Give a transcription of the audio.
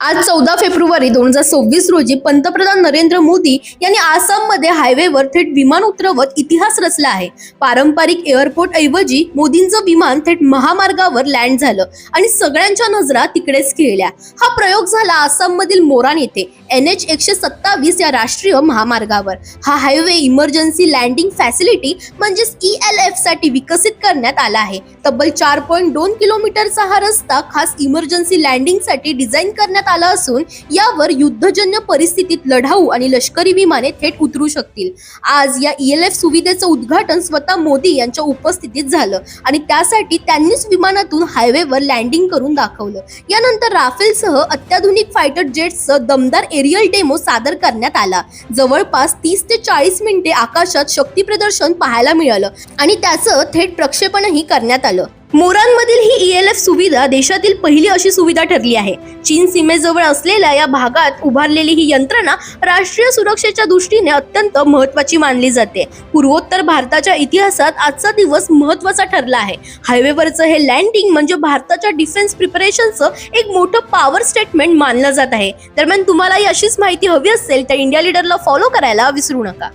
आज चौदा फेब्रुवारी दोन हजार सव्वीस रोजी पंतप्रधान नरेंद्र मोदी यांनी आसाममध्ये हायवेवर थेट विमान उतरवत इतिहास रचला आहे. पारंपरिक एअरपोर्ट ऐवजी मोदींचं विमान थेट महामार्गावर लँड झालं आणि सगळ्यांच्या नजरा तिकडेच खेळल्या. हा प्रयोग झाला आसाममधील मोरान येथे. एन एच एकशे सत्तावीस या राष्ट्रीय महामार्गावर. हा हायवे इमर्जन्सी लँडिंग फॅसिलिटी म्हणजेच ई एल एफसाठी विकसित करण्यात आला आहे. तब्बल चार पॉईंट दोन किलोमीटरचा हा रस्ता खास इमर्जन्सी लँडिंगसाठी डिझाईन करण्यात आला असून यावर युद्धजन्य परिस्थितीत लढाऊ आणि लष्करी विमाने थेट उतरू शकतील. आज या ईएलएफ एल एफ सुविधेचं उद्घाटन स्वतः मोदी यांच्या उपस्थितीत झालं आणि त्यासाठी त्यांनीच विमानातून हायवेवर लँडिंग करून दाखवलं. यानंतर राफेलसह अत्याधुनिक फायटर जेट्सचं दमदार एरियल डेमो सादर करण्यात आला. जवळपास तीस ते चाळीस मिनिटे आकाशात शक्ती प्रदर्शन पाहायला मिळालं आणि त्याचं थेट प्रक्षेपणही करण्यात आलं. मोरांमधील ही ई एफ सुविधा देशातील पहिली अशी सुविधा ठरली आहे. चीन सीमेजवळ असलेल्या या भागात उभारलेली ही यंत्रणा राष्ट्रीय सुरक्षेच्या दृष्टीने अत्यंत महत्वाची मानली जाते. पूर्वोत्तर भारताच्या इतिहासात आजचा दिवस महत्त्वाचा ठरला आहे. हायवेवरचं हे लँडिंग म्हणजे भारताच्या डिफेन्स प्रिपरेशनचं एक मोठं पॉवर स्टेटमेंट मानलं जात आहे. दरम्यान तुम्हालाही अशीच माहिती हवी असेल तर इंडिया लीडरला फॉलो करायला विसरू नका.